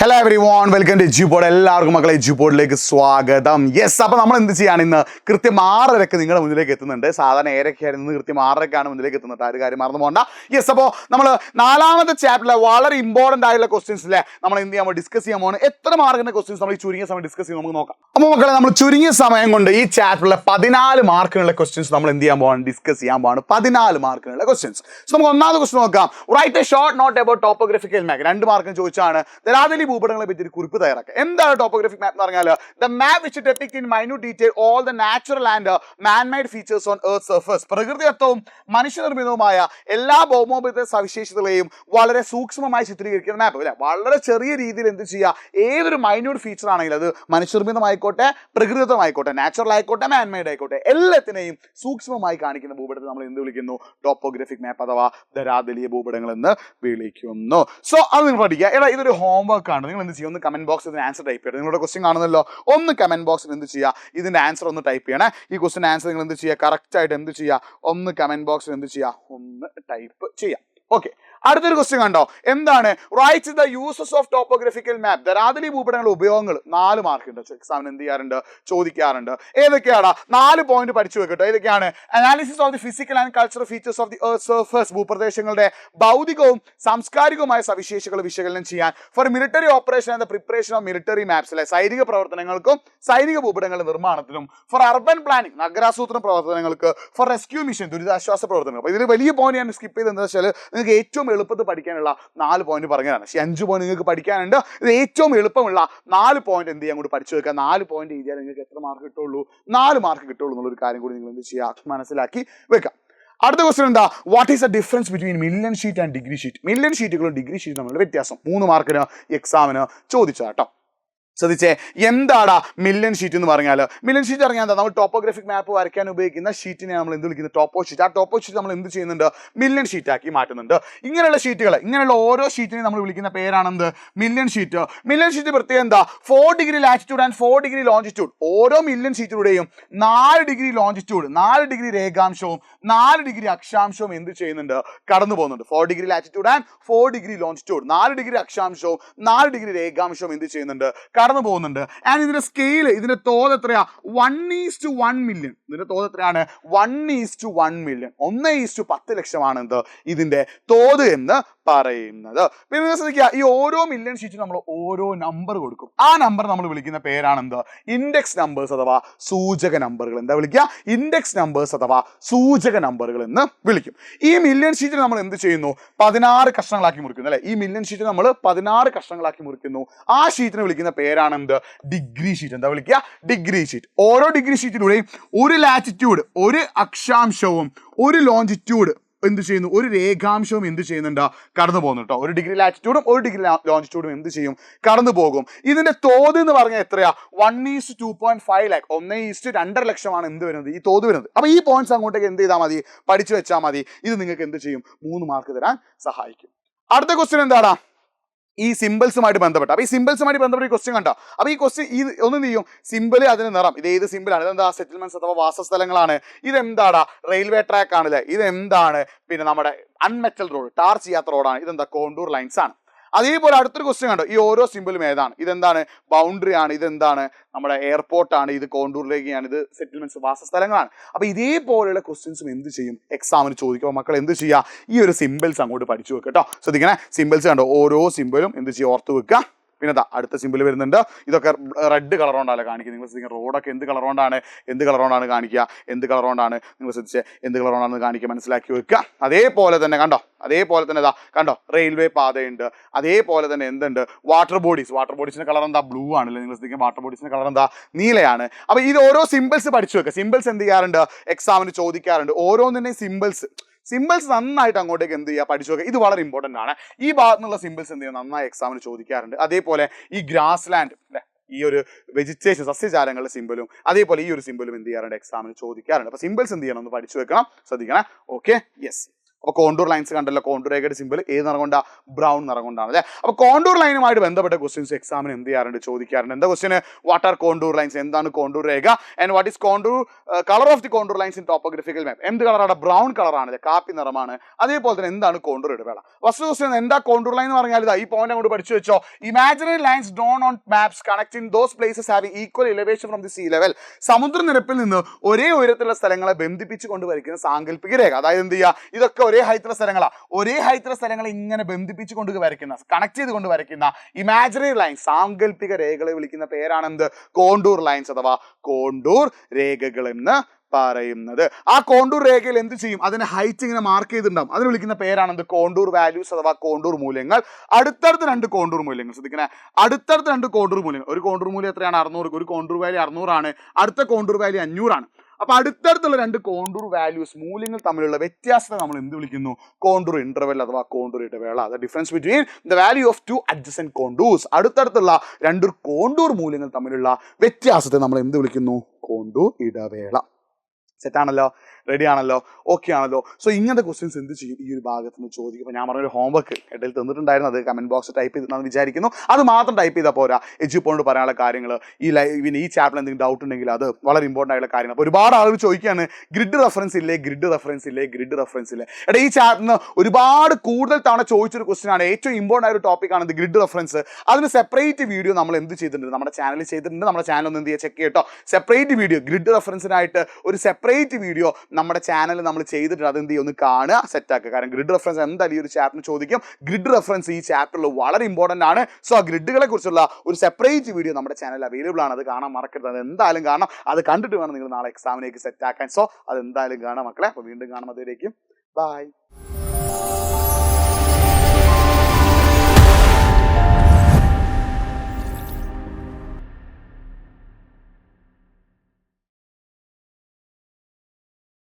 Hello everyone welcome to എജു എല്ലാവർക്കും മക്കളെ എജു സ്വാഗതം. യെസ് അപ്പോൾ നമ്മൾ എന്ത് ചെയ്യാണ് ഇന്ന്? കൃത്യം ആറരക്ക് നിങ്ങളുടെ മുന്നിലേക്ക് എത്തുന്നുണ്ട്. സാധാരണ ഏരൊക്കെയായിരുന്നു കൃത്യം ആറരക്കാണ് മുന്നിലേക്ക് എത്തുന്നത്. ആ ഒരു കാര്യം മറന്നു പോകണ്ട യെസ് അപ്പോൾ നമ്മൾ നാലാമത്തെ ചാപ്റ്ററിലെ വളരെ ഇമ്പോർട്ടന്റ് ആയിട്ടുള്ള ക്വസ്റ്റ്യൻസിലെ നമ്മൾ എന്ത് ചെയ്യാൻ ഡിസ്കസ് ചെയ്യാൻ പോകുന്നത് എത്ര മാർക്കിന്റെ ക്വസ്റ്റ്യൻസ് നമ്മൾ ഈ ചുരുങ്ങിയ സമയം ഡിസ്കസ് ചെയ്ത് നമുക്ക് നോക്കാം. അപ്പോൾ മക്കളെ നമ്മൾ ചുരുങ്ങിയ സമയം കൊണ്ട് ഈ ചാപ്റ്ററിലെ പതിനാല് മാർക്കിനുള്ള ക്വസ്റ്റ്യൻസ് നമ്മൾ എന്ത് ചെയ്യാൻ പോകണം ഡിസ്കസ് ചെയ്യാൻ പോകണം പതിനാല് മാർക്കിനുള്ള ക്വസ്റ്റ്യൻസ് നമുക്ക് ഒന്നാമത് ക്വസ്റ്റ്യൻ നോക്കാം. Write a short note about topographical map രണ്ട് മാർക്കിന് ചോദിച്ചാണ്. ദരാദലി ഭൂപടങ്ങളെ പറ്റി ഒരു കുറിപ്പ് തയ്യാറാക്കുക. എന്താണ് ടോപ്പോഗ്രഫിക് മാപ്പ് എന്ന് പറഞ്ഞാൽ the map which depict in minute detail all the natural and man made features on earth surface പ്രകൃതിദത്തവും മനുഷ്യനിർമ്മിതവുമായ എല്ലാ ഭൗമോപരിത സവിശേഷതകളെയും വളരെ സൂക്ഷ്മമായി ചിത്രീകരിക്കുന്ന മാപ്പ് അല്ലെ? വളരെ ചെറിയ രീതിയിൽ എന്ത് ചെയ്യുക? ഏതൊരു മൈന്യൂട്ട് ഫീച്ചർ ആണെങ്കിലും അത് മനുഷ്യനിർമ്മിതമായിക്കോട്ടെ പ്രകൃതിദത്തമായിക്കോട്ടെ നാച്ചുറൽ ആയിക്കോട്ടെ മാൻ മെയ്ഡ് ആയിക്കോട്ടെ എല്ലാത്തിനെയും സൂക്ഷ്മമായി കാണിക്കുന്ന ഭൂപടത്തെ നമ്മൾ എന്ത് വിളിക്കുന്നു? ടോപ്പോഗ്രഫിക് മാപ്പ് അഥവാ ധരാതലീയ ഭൂപടങ്ങൾ എന്ന് വിളിക്കുന്നു. സോ അത് നിങ്ങൾ പഠിക്കുക. എടാ ഇതൊരു ഹോംവർക്ക് ആണ്. നിങ്ങൾ എന്ത് ചെയ്യുക? ഒന്ന് കമന്റ് ബോക്സിൽ ഇതിന് ആൻസർ ടൈപ്പ് ചെയ്യുക നിങ്ങളുടെ ക്വസ്റ്റ്യൻ കാണുന്നല്ലോ? ഒന്ന് കമന്റ് ബോക്സിൽ എന്ത് ചെയ്യുക? ഇതിന്റെ ആൻസർ ഒന്ന് ടൈപ്പ് ചെയ്യണേ. ഈ ക്വസ്റ്റ്യൻ ആൻസർ നിങ്ങൾ എന്ത് ചെയ്യുക? കറക്റ്റ് ആയിട്ട് എന്ത് ചെയ്യുക? ഒന്ന് കമന്റ് ബോക്സിൽ എന്ത് ചെയ്യുക? ഒന്ന് ടൈപ്പ് ചെയ്യുക. ഓക്കെ അടുത്തൊരു ക്വസ്റ്റ്യൻ കണ്ടോ? എന്താണ്? Write the uses of topographical map ധരാതലി ഭൂപടങ്ങളുടെ ഉപയോഗങ്ങൾ നാല് മാർക്ക് ഉണ്ട്. എക്സാമിന് എന്ത് ചെയ്യാറുണ്ട്? ചോദിക്കാറുണ്ട്. ഏതൊക്കെയാണ്? നാല് പോയിന്റ് പഠിച്ചു വെക്കട്ടോ. ഏതൊക്കെയാണ്? Analysis of the physical and cultural features of the earth surface ഭൂപ്രദേശങ്ങളുടെ ഭൗതികവും സാംസ്കാരികവുമായ സവിശേഷികൾ വിശകലനം ചെയ്യാൻ. For military operation and preparation of military maps അല്ലെ? സൈനിക പ്രവർത്തനങ്ങൾക്കും സൈനിക ഭൂപടങ്ങളുടെ നിർമ്മാണത്തിനും. ഫോർ അർബൻ പ്ലാനിംഗ് നഗരാസൂത്രണ പ്രവർത്തനങ്ങൾക്ക്. ഫോർ റെസ്ക്യൂ മിഷൻ ദുരിതാശ്വാസ പ്രവർത്തനങ്ങൾ. അപ്പോൾ ഇതിൽ വലിയ പോയിന്റ് ഞാൻ സ്കിപ്പ് ചെയ്ത് എന്താ വെച്ചാൽ നിങ്ങൾക്ക് ഏറ്റവും എളുപ്പത്തിൽ പഠിക്കാനുള്ള നാല് പോയിന്റ് പറഞ്ഞതാണ്. പക്ഷേ അഞ്ച് പോയിന്റ് നിങ്ങൾക്ക് പഠിക്കാനുണ്ട്. ഇത് ഏറ്റവും എളുപ്പമുള്ള നാല് പോയിന്റ് എന്ത് ചെയ്യാൻ കൂടി പഠിച്ചു വെക്കുക നാല് പോയിന്റ് എഴുതിയാൽ നിങ്ങൾക്ക് എത്ര മാർക്ക് കിട്ടുള്ളൂ? നാല് മാർക്ക് കിട്ടുള്ളൂ എന്നുള്ളൊരു കാര്യം കൂടി നിങ്ങൾ എന്ത് ചെയ്യുക? മനസ്സിലാക്കി വെക്കാം. അടുത്ത ക്വസ്റ്റൻ എന്താ? What is the difference between million sheet and degree sheet million ഷീറ്റുകളും degree ഷീറ്റും തമ്മിലുള്ള വ്യത്യാസം. മൂന്ന് മാർക്കിന് എക്സാമിന് ചോദിച്ചാട്ടോ ശ്രദ്ധിച്ചേ എന്താടാ മില്യൺ ഷീറ്റ് എന്ന് പറഞ്ഞാൽ മില്യൺ ഷീറ്റ് അറിയാൻ എന്താ? നമ്മൾ ടോപ്പോഗ്രാഫിക് മാപ്പ് വരയ്ക്കാൻ ഉപയോഗിക്കുന്ന ഷീറ്റിനെ നമ്മൾ എന്ത് വിളിക്കുന്നത് ടോപ്പോ ഷീറ്റ് ആ ടോപ്പോ ഷീറ്റ് നമ്മൾ എന്ത് ചെയ്യുന്നുണ്ട്? മില്യൺ ഷീറ്റ് ആക്കി മാറ്റുന്നുണ്ട്. ഇങ്ങനെയുള്ള ഷീറ്റുകൾ ഇങ്ങനെയുള്ള ഓരോ ഷീറ്റിനെ നമ്മൾ വിളിക്കുന്ന പേരാണെന്ത്? മില്യൺ ഷീറ്റ് മില്യൺ ഷീറ്റ് പ്രത്യേകം എന്താ? Four degree latitude and four degree longitude ഓരോ മില്യൺ ഷീറ്റിലൂടെയും നാല് ഡിഗ്രി ലോഞ്ചിറ്റ്യൂഡ് നാല് ഡിഗ്രി രേഖാംശവും നാല് ഡിഗ്രി അക്ഷാംശവും എന്ത് ചെയ്യുന്നുണ്ട്? കടന്നു പോകുന്നുണ്ട്. Four degree latitude and four degree longitude നാല് ഡിഗ്രി അക്ഷാംശവും നാല് ഡിഗ്രി രേഖാംശവും എന്ത് ചെയ്യുന്നുണ്ട്? കടന്നു പോകുന്നുണ്ട്. ആൻഡ് ഇതിന്റെ സ്കെയിൽ ഇതിന്റെ തോത് എത്രയാ? One is to one million ഇതിന്റെ തോത് എത്രയാണ്? One is to one million ഒന്ന് ഈസ് ടു പത്ത് ലക്ഷമാണ് എന്ത്? ഇതിന്റെ തോത് എന്ന് പറയുന്നത്. പിന്നെ ശ്രദ്ധിക്കുക ഈ ഓരോ മില്യൺ ഷീറ്റിനും നമ്മൾ ഓരോ നമ്പർ കൊടുക്കും. ആ നമ്പർ നമ്മൾ വിളിക്കുന്ന പേരാണ് എന്ത്? ഇൻഡെക്സ് നമ്പേഴ്സ് അഥവാ സൂചക നമ്പറുകൾ എന്താ വിളിക്കുക? ഇൻഡെക്സ് നമ്പേഴ്സ് അഥവാ സൂചക നമ്പറുകൾ എന്ന് വിളിക്കും. ഈ മില്യൺ ഷീറ്റിൽ നമ്മൾ എന്ത് ചെയ്യുന്നു? പതിനാറ് കഷ്ണങ്ങളാക്കി മുറിക്കുന്നു അല്ലെ? ഈ മില്യൺ ഷീറ്റ് നമ്മൾ പതിനാറ് കഷ്ണങ്ങളാക്കി മുറിക്കുന്നു. ആ ഷീറ്റിനെ വിളിക്കുന്ന പേരാണ് എന്ത്? ഡിഗ്രി ഷീറ്റ് എന്താ വിളിക്കുക? ഡിഗ്രി ഷീറ്റ് ഓരോ ഡിഗ്രി ഷീറ്റിലൂടെയും ഒരു ലാറ്റിറ്റ്യൂഡ് ഒരു അക്ഷാംശവും ഒരു ലോഞ്ചിറ്റ്യൂഡ് എന്ത് ചെയ്യുന്നു? ഒരു രേഖാംശവും എന്ത് ചെയ്യുന്നുണ്ട്? കടന്നു പോകുന്നു കേട്ടോ ഒരു ഡിഗ്രി ലാറ്റിറ്റ്യൂഡും ഒരു ഡിഗ്രി ലോഞ്ചിറ്റ്യൂഡും എന്ത് ചെയ്യും? കടന്നു പോകും. ഇതിന്റെ തോത് എന്ന് പറഞ്ഞാൽ എത്രയാ? One is to point five lakh ഒന്ന് ഈസ്റ്റ് രണ്ടര ലക്ഷമാണ് എന്ത് വരുന്നത്? ഈ തോത് വരുന്നത്. അപ്പൊ ഈ പോയിന്റ്സ് അങ്ങോട്ടേക്ക് എന്ത് ചെയ്താൽ മതി? പഠിച്ചു വെച്ചാൽ മതി. ഇത് നിങ്ങൾക്ക് എന്ത് ചെയ്യും? മൂന്ന് മാർക്ക് തരാൻ സഹായിക്കും. അടുത്ത ക്വസ്റ്റ്യൻ എന്താടാ ഈ സിമ്പിൾസുമായിട്ട് ബന്ധപ്പെട്ട. അപ്പൊ ഈ സിമ്പിൾസുമായിട്ട് ബന്ധപ്പെട്ട ഈ ക്വസ്റ്റ്യൻ കണ്ടോ? അപ്പോൾ ഈ ക്വസ്റ്റ്യൻ ഈ ഒന്ന് ചെയ്യും? സിമ്പിൾ അതിന് നിറം. ഇത് ഏത് സിമ്പിളാണ് ഇതെന്താ? സെറ്റിൽമെന്റ്സ് അഥവാ വാസസ്ഥലങ്ങളാണ്. ഇതെന്താടാ? റെയിൽവേ ട്രാക്ക് ആണല്ലേ? ഇതെന്താണ്? പിന്നെ നമ്മുടെ അൺമെറ്റൽ റോഡ് ടാർ ചെയ്യാത്ത റോഡാണ് ഇതെന്താ? കോണ്ടൂർ ലൈൻസ് ആണ്. അതേപോലെ അടുത്തൊരു ക്വസ്റ്റ്യൻ കണ്ടോ? ഈ ഓരോ സിമ്പിളും ഏതാണ്? ഇതെന്താണ്? ബൗണ്ടറി ആണ്. ഇതെന്താണ്? നമ്മുടെ എയർപോർട്ടാണ് ഇത് കോണ്ടൂറിലേക്കാണ് ഇത് സെറ്റിൽമെന്റ്സ് വാസസ്ഥലങ്ങളാണ്. അപ്പൊ ഇതേപോലെയുള്ള ക്വസ്റ്റ്യൻസും എന്ത് ചെയ്യും? എക്സാമിന് ചോദിക്കുമ്പോൾ മക്കൾ എന്ത് ചെയ്യുക ഈ ഒരു സിമ്പിൾസ് അങ്ങോട്ട് പഠിച്ചു വെക്കുക കേട്ടോ ശ്രദ്ധിക്കണേ? സിമ്പിൾസ് കണ്ടോ? ഓരോ സിമ്പിളും എന്ത് ചെയ്യുക ഓർത്ത് വെക്കുക പിന്നെ അടുത്ത സിമ്പിൾ വരുന്നുണ്ട്. ഇതൊക്കെ റെഡ് കളർ കൊണ്ടല്ല കാണിക്കുക നിങ്ങൾ ശ്രദ്ധിക്കുക റോഡൊക്കെ എന്ത് കളർ കൊണ്ടാണ്? എന്ത് കളർ കൊണ്ടാണ് കാണിക്കുക? എന്ത് കളർ കൊണ്ടാണ്? നിങ്ങൾ ശ്രദ്ധിച്ച് എന്ത് കളർ കൊണ്ടാണെന്ന് കാണിക്കുക മനസ്സിലാക്കി വെക്കുക. അതേപോലെ തന്നെ കണ്ടോ അതേപോലെ തന്നെ ഇതാ കണ്ടോ റെയിൽവേ പാതയുണ്ട്. അതേപോലെ തന്നെ എന്തുണ്ട്? വാട്ടർ ബോഡീസ് വാട്ടർ ബോഡീസിന്റെ കളർ എന്താ? ബ്ലൂ ആണല്ലേ. നിങ്ങൾ ശ്രദ്ധിക്കുക വാട്ടർ ബോഡീസിന്റെ കളർ എന്താ? നീലയാണ്. അപ്പോൾ ഇത് ഓരോ സിമ്പിൾസ് പഠിച്ചു വെക്കുക സിമ്പിൾസ് എന്ത് ചെയ്യാറുണ്ട്? എക്സാമിന് ചോദിക്കാറുണ്ട്. ഓരോന്നിന്റെയും സിമ്പിൾസ് സിമ്പിൾസ് നന്നായിട്ട് അങ്ങോട്ടേക്ക് എന്ത് ചെയ്യുക? പഠിച്ചു നോക്കുക ഇത് വളരെ ഇമ്പോർട്ടന്റ് ആണ്. ഈ ഭാഗത്തുനിന്നുള്ള സിമ്പിൾസ് എന്ത് ചെയ്യുക? നന്നായി എക്സാമിന് ചോദിക്കാറുണ്ട്. അതേപോലെ ഈ ഗ്രാസ് ലാൻഡ് അല്ലേ ഈ ഒരു വെജിറ്റേഷൻ സസ്യജാലങ്ങളുടെ സിമ്പിളും അതേപോലെ ഈ ഒരു സിമ്പിളും എന്ത് ചെയ്യാറുണ്ട്? എക്സാമിന് ചോദിക്കാറുണ്ട്. അപ്പോൾ സിമ്പിൾസ് എന്ത് ചെയ്യണം? ഒന്ന് പഠിച്ചു വെക്കണം ശ്രദ്ധിക്കണം. ഓക്കെ യെസ് അപ്പോൾ കോണ്ടൂർ ലൈൻസ് കണ്ടല്ലോ കോണ്ടൂർ രേഖയുടെ സിമ്പിൾ ഏത് നിറം കൊണ്ടാ ബ്രൗൺ നിറം കൊണ്ടാണ് അല്ലേ? അപ്പോൾ കോണ്ടൂർ ലൈനുമായിട്ട് ബന്ധപ്പെട്ട ക്വസ്റ്റ്യൻസ് എക്സാമിന് എന്ത് ചെയ്യാറുണ്ട് ചോദിക്കാറുണ്ട്. എന്താ ക്വസ്റ്റ്യന് വാട്ട് ആർ കോണ്ടൂർ ലൈൻസ് എന്താണ് contour Rekha? And what is contour colour of the contour lines in topographical map എന്ത് കളറാണ് ബ്രൗൺ കളറാണ് കാപ്പി നിറമാണ്. അതേപോലെ തന്നെ എന്താണ് കോണ്ടൂർ ഇടവേള? ഫസ്റ്റ് ക്വസ്റ്റ്യൻ എന്താ കോണ്ടൂർ ലൈൻ എന്ന് പറഞ്ഞാൽ ഇതാ ഈ പോയിന്റ് അങ്ങോട്ട് പഠിച്ചു വെച്ചോ. Imaginary lines drawn on maps connecting those places having equal elevation from the sea level സമുദ്രനിരപ്പിൽ നിന്ന് ഒരേ ഉയരത്തിലുള്ള സ്ഥലങ്ങളെ ബന്ധിപ്പിച്ച് കൊണ്ട് വരയ്ക്കുന്ന സാങ്കല്പിക രേഖ. അതായത് എന്ത് ചെയ്യുക? ഇതൊക്കെ ഒരേ ഹൈത്ര സ്ഥലങ്ങളാണ് ഒരേ ഹൈത്ര സ്ഥലങ്ങളെ ഇങ്ങനെ ബന്ധിപ്പിച്ചു കൊണ്ട് വരയ്ക്കുന്ന കണക്ട് ചെയ്ത് കൊണ്ട് വരയ്ക്കുന്ന ഇമാജിനറി ലൈൻസ് സാങ്കല്പിക രേഖകളെ വിളിക്കുന്ന പേരാണ് എന്ത് കോണ്ടൂർ ലൈൻസ് അഥവാ കോണ്ടൂർ രേഖകൾ എന്ന് പറയുന്നത്. ആ കോണ്ടൂർ രേഖയിൽ എന്ത് ചെയ്യും? അതിന് ഹൈറ്റ് ഇങ്ങനെ മാർക്ക് ചെയ്തിട്ടുണ്ടാവും. അതിന് വിളിക്കുന്ന പേരാണ് എന്ത് കോണ്ടൂർ വാല്യൂസ് അഥവാ കോണ്ടൂർ മൂല്യങ്ങൾ. അടുത്തടുത്ത് രണ്ട് കോണ്ടൂർ മൂല്യങ്ങൾ. ശ്രദ്ധിക്കണേ. അടുത്തടുത്ത് രണ്ട് കോണ്ടൂർ മൂല്യങ്ങൾ. ഒരു കോണ്ടൂർ മൂല്യം എത്രയാണ്? അറുന്നൂറ്. ഒരു കോണ്ടൂർ വാല്യൂ അറുന്നൂറാണ്. അടുത്ത കോണ്ടൂർ വാല്യൂ അഞ്ഞൂറാണ്. അപ്പൊ അടുത്തടുത്തുള്ള രണ്ട് കോണ്ടൂർ വാല്യൂസ് മൂല്യങ്ങൾ തമ്മിലുള്ള വ്യത്യാസത്തെ നമ്മൾ എന്ത് വിളിക്കുന്നു? കോണ്ടൂർ ഇന്റർവെൽ അഥവാ കോണ്ടൂർ ഇടവേള. The difference between the value of two adjacent contours അടുത്തടുത്തുള്ള രണ്ട് കോണ്ടൂർ മൂല്യങ്ങൾ തമ്മിലുള്ള വ്യത്യാസത്തെ നമ്മൾ എന്ത് വിളിക്കുന്നു? കോണ്ടൂർ ഇടവേള. സെറ്റാണല്ലോ റെഡി ആണല്ലോ? ഓക്കെ ആണല്ലോ? സോ ഇങ്ങനത്തെ ക്വസ്റ്റ്യൻസ് എന്ത് ചെയ്യും? ഈ ഒരു ഭാഗത്ത് നിന്ന് ചോദിക്കും അപ്പോൾ ഞാൻ പറഞ്ഞൊരു ഹോംവർക്ക് ഇടയിൽ തന്നിട്ടുണ്ടായിരുന്നു. അത് കമന്റ് ബോക്സ് ടൈപ്പ് ചെയ്തിട്ടാണെന്ന് വിചാരിക്കുന്നു. അത് മാത്രം ടൈപ്പ് ചെയ്താൽ പോരാ. എജു പോയിന്റ് പറയാനുള്ള കാര്യങ്ങൾ ഈ ലൈവിന് ഈ ചാപ്റ്റർ എന്തെങ്കിലും ഡൗട്ട് ഉണ്ടെങ്കിൽ അത് വളരെ ഇമ്പോർട്ടന്റ് ആയിട്ടുള്ള കാര്യങ്ങൾ അപ്പോൾ ഒരുപാട് ആളുകൾ ചോദിക്കുകയാണ് ഗ്രിഡ് റെഫറൻസ് ഇല്ലേ? ഗ്രിഡ് റെഫറൻസ് ഇല്ലേ? ഗ്രിഡ് റെഫറൻസ് ഇല്ലേ? എടാ ഈ ചാപ്റ്ററിന് ഒരുപാട് കൂടുതൽ തവണ ചോദിച്ചൊരു ക്വസ്റ്റ്യൻ ആണ്. ഏറ്റവും ഇമ്പോർട്ടന്റ് ആയ ഒരു ടോപ്പിക്കാണ് ഇത് ഗ്രിഡ് റെഫറൻസ് അതിന് സെപ്പറേറ്റ് വീഡിയോ നമ്മൾ എന്ത് ചെയ്തിട്ടുണ്ട്? നമ്മുടെ ചാനലിൽ ചെയ്തിട്ടുണ്ട്. നമ്മുടെ ചാനൽ ഒന്ന് എന്ത് ചെയ്യുക ചെക്ക് ചെയ്യട്ടോ സെപ്പറേറ്റ് വീഡിയോ ഗ്രിഡ് റെഫറൻസിനായിട്ട് ഒരു സെപ്പറേറ്റ് വീഡിയോ നമ്മുടെ ചാനൽ നമ്മൾ ചെയ്തിട്ടുണ്ട് അത് എന്ത് ചെയ്യുക ഒന്ന് കാണുക സെറ്റാക്കുക കാരണം ഗ്രിഡ് റെഫറൻസ് എന്തായാലും ഈ ഒരു ചാപ്റ്ററിന് ചോദിക്കും. ഗ്രിഡ് റെഫറൻസ് ഈ ചാപ്റ്ററിൽ വളരെ ഇമ്പോർട്ടന്റ് ആണ്. സോ ആ ഗ്രിഡുകളെ കുറിച്ചുള്ള ഒരു സെപ്പറേറ്റ് വീഡിയോ നമ്മുടെ ചാനൽ അവൈലബിൾ ആണ്. അത് കാണാൻ മറക്കരുത്. അത് എന്തായാലും കാണാം അത് കണ്ടിട്ട് വേണം നിങ്ങൾ നാളെ എക്സാമിലേക്ക് സെറ്റ് ആക്കാൻ. സോ അത് എന്തായാലും കാണാം മക്കളെ. അപ്പോൾ വീണ്ടും കാണാം. അതിലേക്കും ബൈ